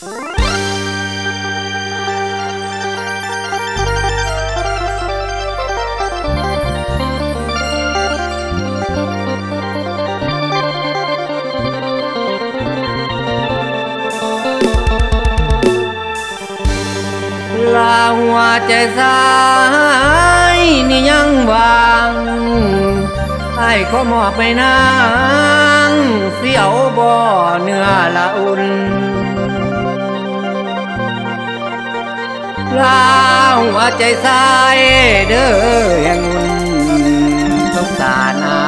ลาหัวใจสายนี่ยังวางไอ้ขอมอบไปนาง เสียวบ่อเนื้อละอุ่น ลาหัวใจสายเด้อแห่งอุ่นสงสารอา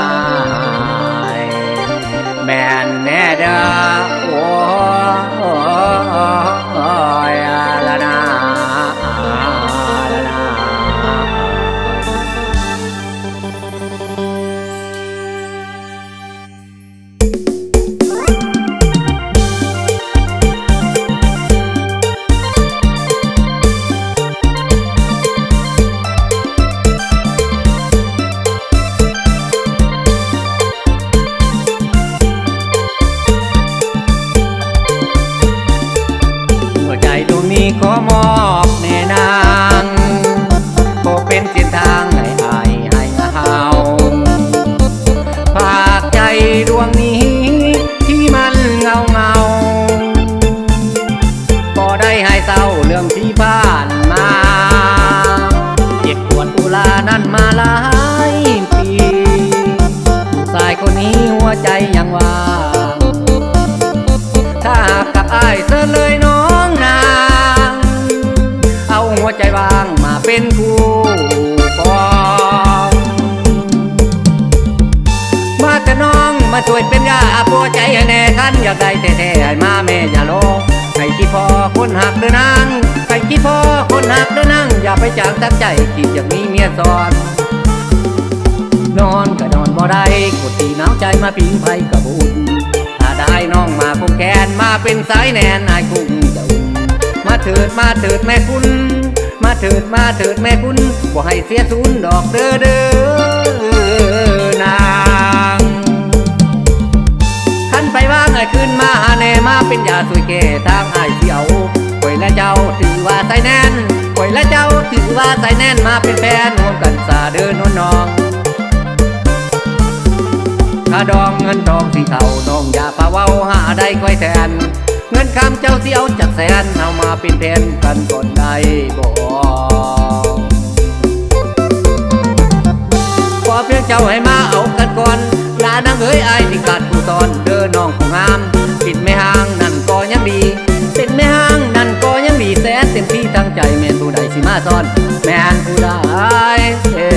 ขอมอบแน่นางก็เป็นเส้นทางให้อายให้เฮาฝากใจดวงนี้ ที่มันเงาเงาก็ได้ให้เศร้าเรื่องที่ผ่าน ช่วยเป็นยาปัวใจให้แน่ท่านอยากได้แท้ๆให้มาแม่อย่าโลงให้คิดพอคนหักเด้อนางให้คิดพอคนหักเด้อนางอย่าไปจางตั้งใจคิดอย่างนี้เมียสอนนอนก็นอนบ่ได้กดตีหนาวใจมาพิงไฟกระบุญถ้าได้น้องมาคงแขนมาเป็นสายแนนนายกุ้งจะอุ่นมาเถิดมาเถิดแม่คุณ มาเถิดมาเถิดแม่คุณบ่ให้เสียศูนย์ดอกเด้อเด้อ สวยแก่ทางไอ้ายเสียวข่อยและเจ้าถือว่าใส่แน่นข่อยและเจ้าถือว่าใส่แน่นมาเป็นแฟนร่วมกันสาเดินนวลน้องค่าดองเงินดองสีเทาน้องอย่าพาเว้าหาได้ค่อยแทน เงินคำเจ้าเสียวจากแสนเอามาเป็นแทนกันก่อนได้บ่ขอเพียงเจ้าให้มาเอากันก่อนลานางเอ้ยไอ้ายที่กัด มาสอนแม่นผู้ใด